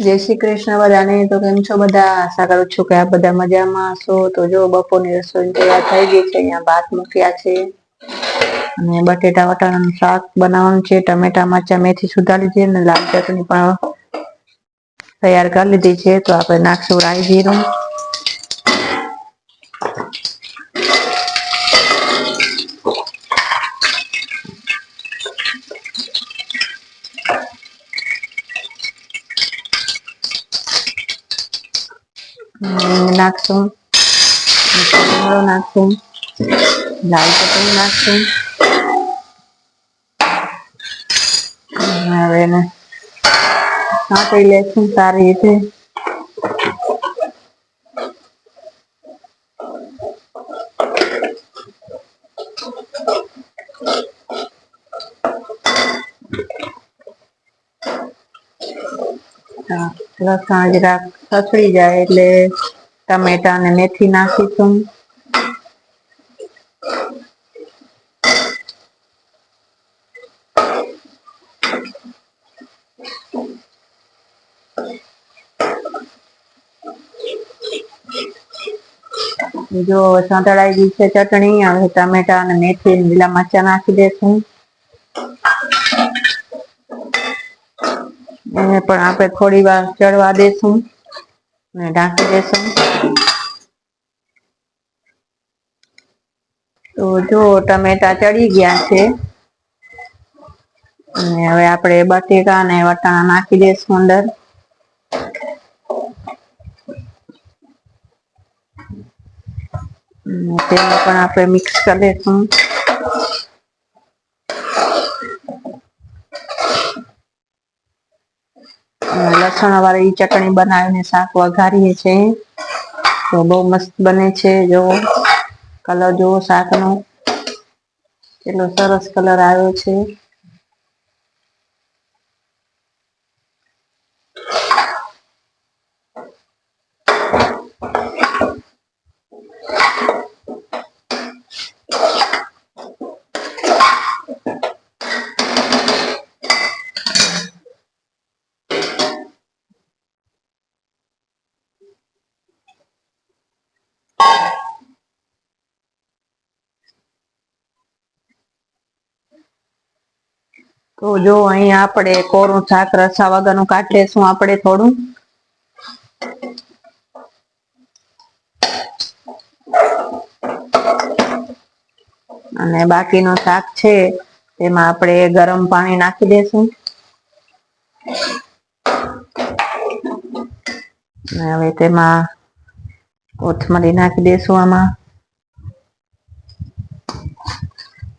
જય શ્રી કૃષ્ણ બધાને. તો કેમ છો બધા? આશા કરું છું કે આ બધા મજામાં હશો. તો જો બપોરની રસોઈ તૈયાર થઈ ગઈ છે. અહીંયા ભાત મૂક્યા છે. અને બટેટા, વટાણાનું શાક બનાવવાનું છે. ટમેટા, મરચા મેથી સુધારી છે અને લાલ ચટણી પણ તૈયાર કરી લીધી છે. તો આપણે નાખશું રાઈ જીરું નાખશું મસાલો નાખશું લાલ ચટણી નાખશું હવે એને સાંતળી લેશું સારી રીતે હા, લસણ જરાક સસડી જાય એટલે ટમેટા અને મેથી નાખીશું. જો સંતળાઈ ગઈ છે ચટણી, હવે ટમેટા અને મેથી અને લીલા મરચા નાખી દેશું. એને પણ આપણે થોડી વાર ચડવા દેશું અને ઢાંકી દેશું તો જો ટમેટા ચડી ગયા છે. અને હવે આપણે બટેકા અને વટાણા નાખી દઈશું અંદર. અને તેને પણ આપણે મિક્સ કરી દઈશું અને લસણ વાળી ચટણી બનાવીને શાક વઘારીએ છે તો બહુ મસ્ત બને છે. જો કલર જુઓ શાકનો. કેટલો સરસ કલર આવ્યો છે. તો જો અહીં આપણે કોરું શાક રસા વગરનું કાઢી લેશું આપણે થોડું? અને બાકીનું શાક છે તેમાં આપણે ગરમ પાણી નાખી દેશું. હવે તેમાં કોથમરી નાખી દેશું આમાં.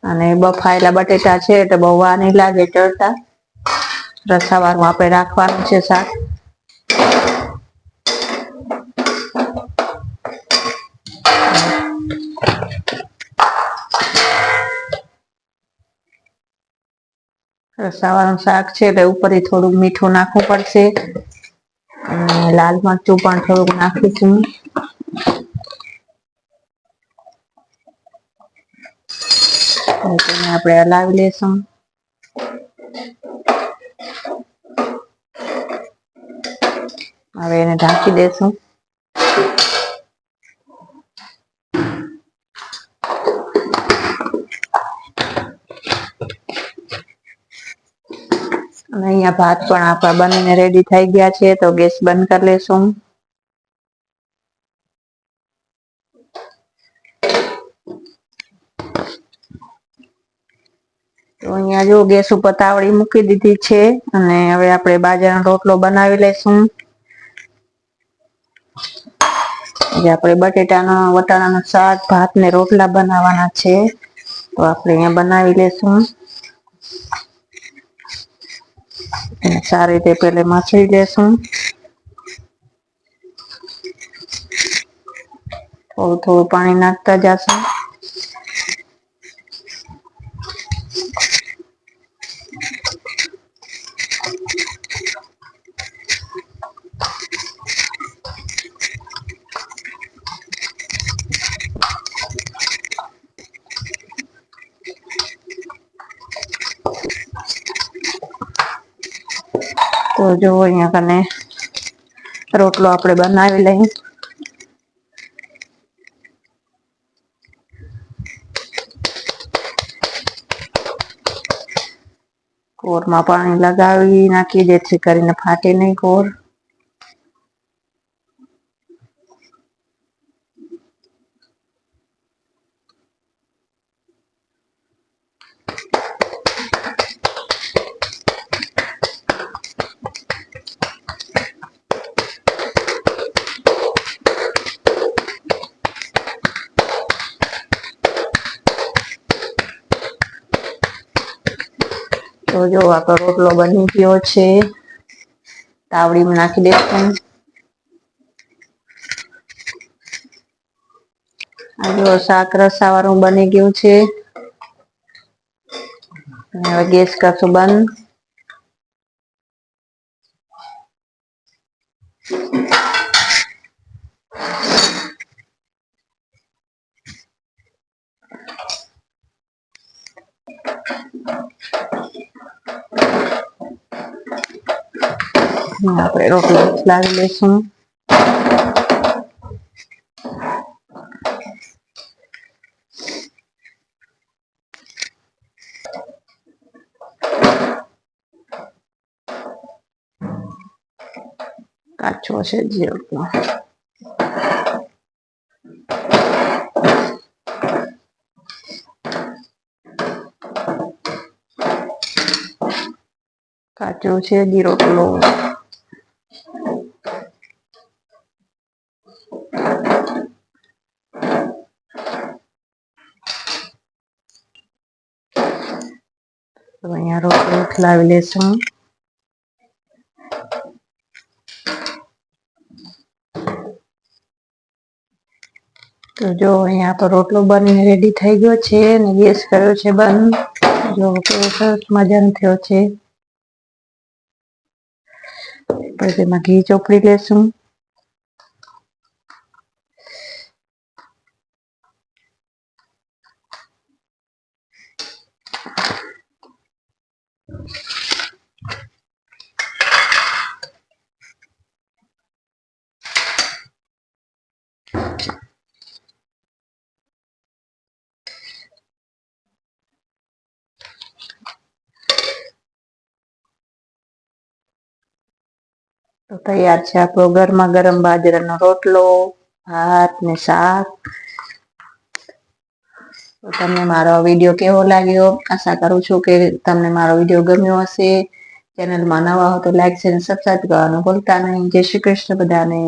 અને બફાયેલા બટેટા છે એટલે બહુ વાર નહીં લાગે ચડતા. રસાવાળું આપણે રાખવાનું છે શાક. રસાવાળું શાક છે એટલે ઉપરથી થોડુંક મીઠું નાખવું પડશે. લાલ મરચું પણ થોડુંક નાખીશું હવે તેને આપણે હલાવી લેશું. હવે એને ઢાંકી દેશું. અને અહીંયા ભાત પણ આપણા બનીને રેડી થઈ ગયા છે, તો ગેસ બંધ કરી લેશું. તો અહીંયા જો ગેસ ઉપર તાવડી મૂકી દીધી છે અને હવે આપણે બાજરાનો રોટલો બનાવી લઈશું. આપણે બટેટાનો, વટાણાનું શાક ભાત ને રોટલા બનાવવાના છે. તો આપણે અહીંયા બનાવી લેશું સારી રીતે પેલે મસળી લેશું. થોડું થોડું પાણી નાખતા જશું. તો જો અહીંયા કને રોટલો આપણે બનાવી લઈએ કોરમાં પાણી લગાવી નાખી, જેથી કરીને ફાટે નહીં કોર. તો જો આપણો રોટલો બની ગયો છે. તાવડીમાં નાખી દઈશું આ જો શાક બની ગયું છે. હવે ગેસ કરશું બંધ. આપણે રોટલો લાવી લઈશું કાચો છે જે રોટલો કાચો છે હજી રોટલો તો અહીંયા રોટલો ખલાવી લેશું તો જો અહીંયા તો રોટલો બની રેડી થઈ ગયો છે અને ગેસ કર્યો છે બંધ. જો કેવો સરસ મજાનો થયો છે. પછી તેમાં ઘી ચોપડી લેશું. તો તૈયાર છે આપણો ગરમા ગરમ બાજરાનો રોટલો, ભાત ને શાક. તો તમને મારો વીડિયો કેવો લાગ્યો? આશા કરું છું કે તમને મારો વીડિયો ગમ્યો હશે. ચેનલમાં નવા હો તો લાઈક અને સબસ્ક્રાઈબ કરવાનું ભૂલતા નહીં. જય શ્રી કૃષ્ણ બધાને.